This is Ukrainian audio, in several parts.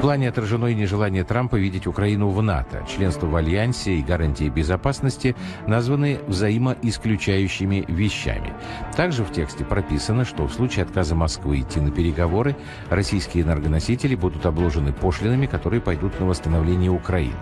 В плане отражено и нежелание Трампа видеть Украину в НАТО. Членство в Альянсе и гарантии безопасности названы взаимоисключающими вещами. Также в тексте прописано, что в случае отказа Москвы идти на переговоры, российские энергоносители будут обложены пошлинами, которые пойдут на восстановление Украины.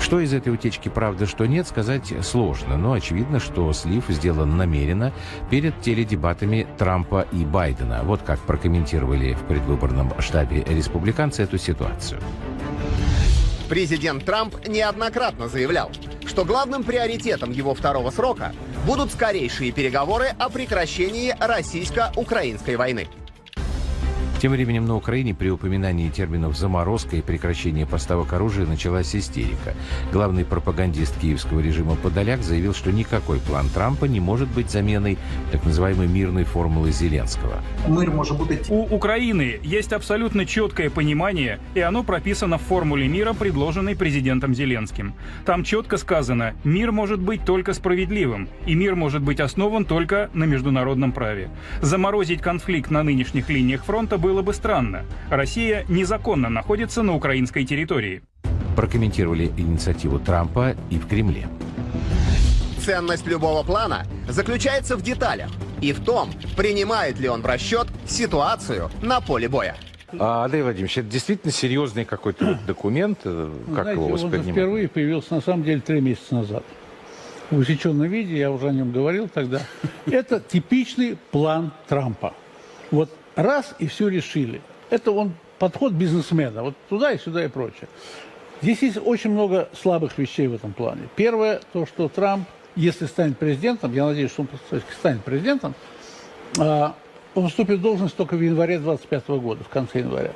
Что из этой утечки правда, что нет, сказать сложно, но очевидно, что слив сделан намеренно перед теледебатами Трампа и Байдена. Вот как прокомментировали в предвыборном штабе республиканцы эту ситуацию. Президент Трамп неоднократно заявлял, что главным приоритетом его второго срока будут скорейшие переговоры о прекращении российско-украинской войны. Тем временем на Украине при упоминании терминов «заморозка» и прекращение поставок оружия началась истерика. Главный пропагандист киевского режима Подоляк заявил, что никакой план Трампа не может быть заменой так называемой мирной формулы Зеленского. мир може бути У Украины есть абсолютно четкое понимание, и оно прописано в формуле мира, предложенной президентом Зеленским. Там четко сказано, мир может быть только справедливым, и мир может быть основан только на международном праве. Заморозить конфликт на нынешних линиях фронта было бы странно. Россия незаконно находится на украинской территории. Прокомментировали инициативу Трампа и в Кремле. Ценность любого плана заключается в деталях и в том, принимает ли он в расчет ситуацию на поле боя. А, Андрей Владимирович, это действительно серьезный какой-то документ? э, Как знаете, его он воспринимать? впервые появился на самом деле три месяца назад. В усеченном виде, я уже о нем говорил тогда. Это типичный план Трампа. Вот раз и все решили. Это он подход бизнесмена. Вот туда и сюда и прочее. Здесь есть очень много слабых вещей в этом плане. Первое, то, что Трамп, если станет президентом, я надеюсь, что он станет президентом, а, он вступит в должность только в январе 25 года, в конце января.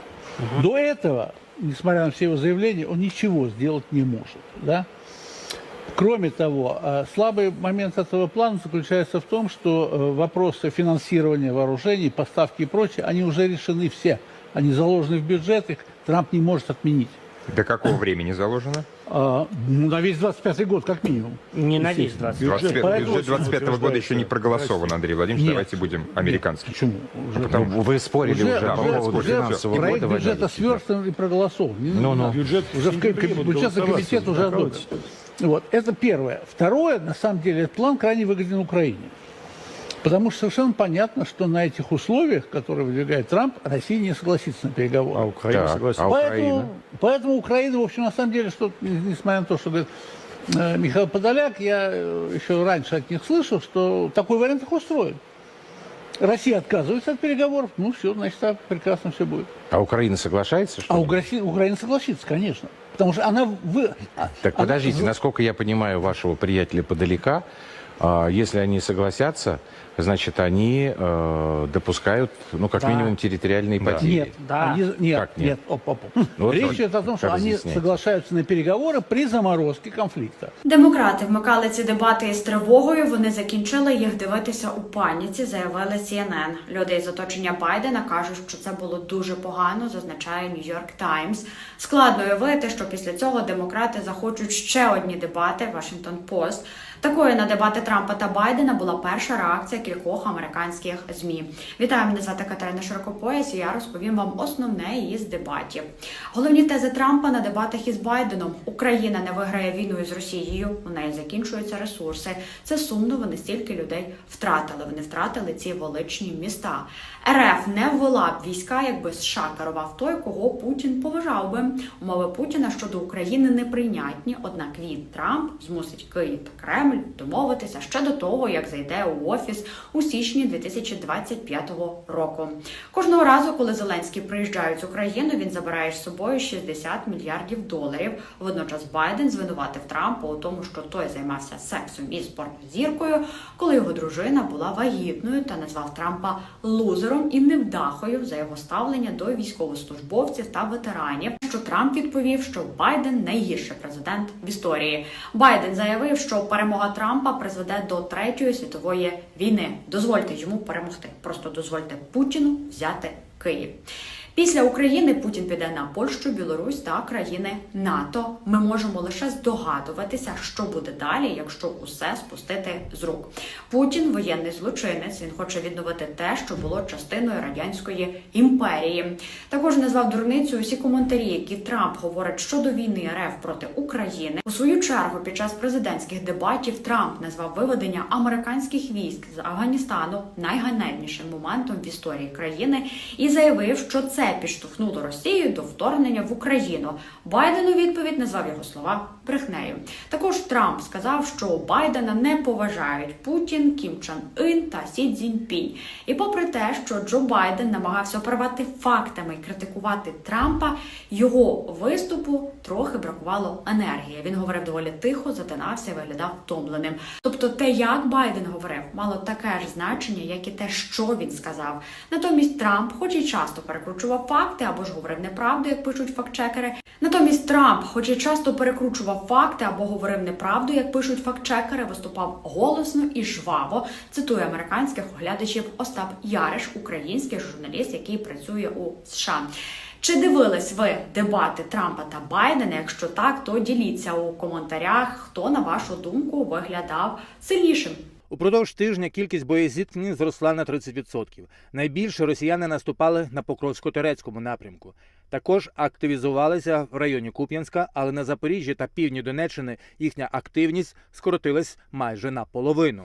До этого, несмотря на все его заявления, он ничего сделать не может. Да? Кроме того, э, слабый момент этого плана заключается в том, что э, вопросы финансирования вооружений, поставки и прочее, они уже решены все. Они заложены в бюджет, их Трамп не может отменить. до какого времени заложено? А, ну, на весь 25 год, как минимум. Не на весь 20. 25, Поэтому бюджет 25 года еще не проголосован, Андрей Владимирович. Нет. Давайте будем американским. Почему? Уже, Потому Вы спорили уже, уже, по уже- поводу уже финансового проект года. бюджета сверстан и проголосован. Не Ну-ну. надо. Бюджет уже в ко- бюджетный комитет уже одобрил. Вот, это первое. Второе, на самом деле, этот план крайне выгоден Украине. Потому что совершенно понятно, что на этих условиях, которые выдвигает Трамп, Россия не согласится на переговоры. А Украина Так, согласилась. а поэтому, Украина? поэтому Украина, в общем, на самом деле, что, несмотря на то, что говорит э, Михаил Подоляк, я э, еще раньше от них слышал, что такой вариант их устроит. Россия отказывается от переговоров, ну все, значит, так прекрасно все будет. А Украина соглашается? Что А? Украина, Украина согласится, конечно. Потому что она... Вы, Так она- подождите, насколько я понимаю вашего приятеля подалека, если они согласятся, значит, они э, допускают, ну, как Да. минимум, территориальные потери. Нет, Да. они- нет, Как нет? нет, оп, оп, оп. Ну, вот Речь вот идет о том, что как они разъяснять? соглашаются на переговоры при заморозке конфликта. Демократи вмикали ці дебати із тривогою. Вони закінчили їх дивитися у паніці, заявили CNN. Люди із оточення Байдена кажуть, що це було дуже погано, зазначає New York Times. Складно уявити, що після цього демократи захочуть ще одні дебати. Washington Post. Такою на дебати Трампа та Байдена була перша реакція кількох американських змі. Вітаю, мене звати Катерина Широкопояс, і я розповім вам основне із дебатів. Головні тези Трампа на дебатах із Байденом: Україна не виграє війну із Росією. У неї закінчуються ресурси. Це сумно. Вони стільки людей втратили. Вони втратили ці величні міста. РФ не ввела б війська, якби США керував той, кого Путін поважав би. Умови Путіна щодо України неприйнятні. Однак він Трамп змусить Київ та Кремль домовитися ще до того, як зайде у офіс у січні 2025 року. Кожного разу, коли Зеленський приїжджає в Україну, він забирає з собою 60 мільярдів доларів. Водночас Байден звинуватив Трампа у тому, що той займався сексом із порнозіркою, коли його дружина була вагітною та назвав Трампа лузером і невдахою за його ставлення до військовослужбовців та ветеранів. Що Трамп відповів, що Байден найгірший президент в історії. Байден заявив, що перемога Трампа призведе до третьої світової війни. Дозвольте йому перемогти. Просто дозвольте Путіну взяти Київ. Після України Путін піде на Польщу, Білорусь та країни НАТО. Ми можемо лише здогадуватися, що буде далі, якщо усе спустити з рук. Путін воєнний злочинець. Він хоче відновити те, що було частиною радянської імперії. Також назвав дурницю усі коментарі, які Трамп говорить щодо війни РФ проти України. У свою чергу, під час президентських дебатів Трамп назвав виведення американських військ з Афганістану найганебнішим моментом в історії країни і заявив, що це підштовхнуло Росію до вторгнення в Україну. Байден у відповідь назвав його слова брехнею. Також Трамп сказав, що Байдена не поважають Путін, Кім Чен Ін та Сі Цзіньпінь. І попри те, що Джо Байден намагався оперувати фактами і критикувати Трампа, його виступу трохи бракувало енергії. Він говорив доволі тихо, затинався і виглядав втомленим. Тобто, те, як Байден говорив, мало таке ж значення, як і те, що він сказав. Натомість Трамп, хоч і часто перекручував факти або ж говорив неправду, як пишуть фактчекери. Натомість Трамп, хоч і часто перекручував факти або говорив неправду, як пишуть фактчекери, виступав голосно і жваво. Цитує американських оглядачів Остап Яриш, український журналіст, який працює у США. Чи дивились ви дебати Трампа та Байдена? Якщо так, то діліться у коментарях, хто на вашу думку виглядав сильнішим. Упродовж тижня кількість боєзіткнень зросла на 30%. Найбільше росіяни наступали на Покровсько-Турецькому напрямку. Також активізувалися в районі Куп'янська, але на Запоріжжі та півдні Донеччини їхня активність скоротилась майже наполовину.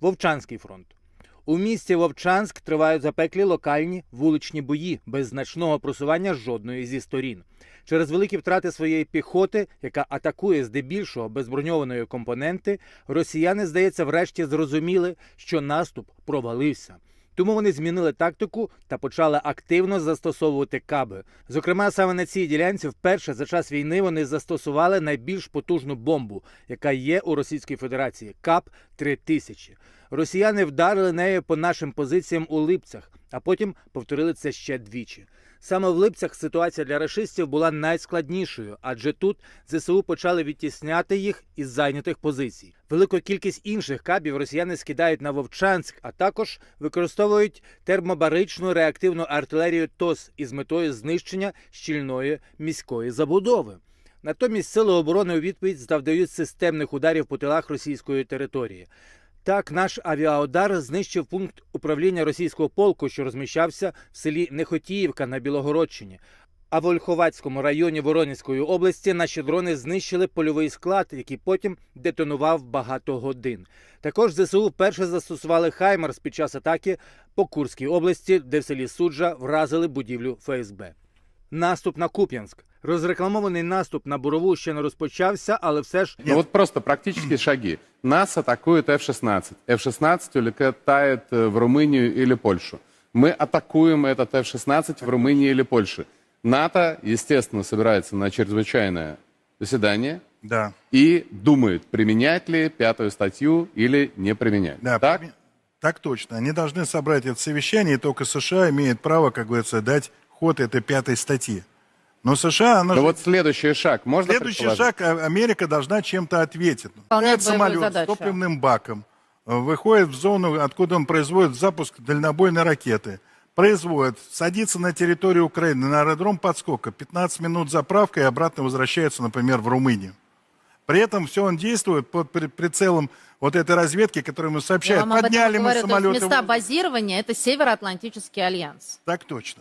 Вовчанський фронт. У місті Вовчанськ тривають запеклі локальні вуличні бої без значного просування жодної зі сторін. Через великі втрати своєї піхоти, яка атакує здебільшого без броньованої компоненти, росіяни, здається, врешті зрозуміли, що наступ провалився. Тому вони змінили тактику та почали активно застосовувати каби. Зокрема, саме на цій ділянці вперше за час війни вони застосували найбільш потужну бомбу, яка є у Російській Федерації КАП 3000 Росіяни вдарили нею по нашим позиціям у Липцях, а потім повторили це ще двічі. Саме в Липцях ситуація для рашистів була найскладнішою, адже тут ЗСУ почали відтісняти їх із зайнятих позицій. Велику кількість інших кабів росіяни скидають на Вовчанськ, а також використовують термобаричну реактивну артилерію ТОС із метою знищення щільної міської забудови. Натомість сили оборони у відповідь завдають системних ударів по тилах російської території. Так, наш авіаудар знищив пункт управління російського полку, що розміщався в селі Нехотіївка на Білогородщині. А в Ольховацькому районі Воронезької області наші дрони знищили польовий склад, який потім детонував багато годин. Також ЗСУ вперше застосували Хаймерс під час атаки по Курській області, де в селі Суджа вразили будівлю ФСБ. Наступ на Куп'янськ. Розрекламований наступ на Бурову ще не розпочався, але все ж Ну вот просто практические шаги. Нас атакует F-16. F-16 улетает э, в Румынию или Польшу. Мы атакуем этот F-16 в Румынии или Польше. НАТО, естественно, собирается на чрезвычайное заседание Да, и думает, применять ли пятую статью или не применять. да, так? прими- так точно. Они должны собрать это совещание, и только США имеет право, как говорится, дать ход этой пятой статьи. Но США, она Ну же- вот следующий шаг. Можно следующий шаг, а- Америка должна чем-то ответить. Выполняет боевую самолет с задачу. топливным баком, э, выходит в зону, откуда он производит запуск дальнобойной ракеты, производит, садится на территорию Украины, на аэродром подскока, 15 минут заправка и обратно возвращается, например, в Румынию. При этом все он действует под при- прицелом вот этой разведки, которую ему сообщают. Подняли мы говорю. То есть самолеты. места базирования – это Североатлантический альянс. Так точно.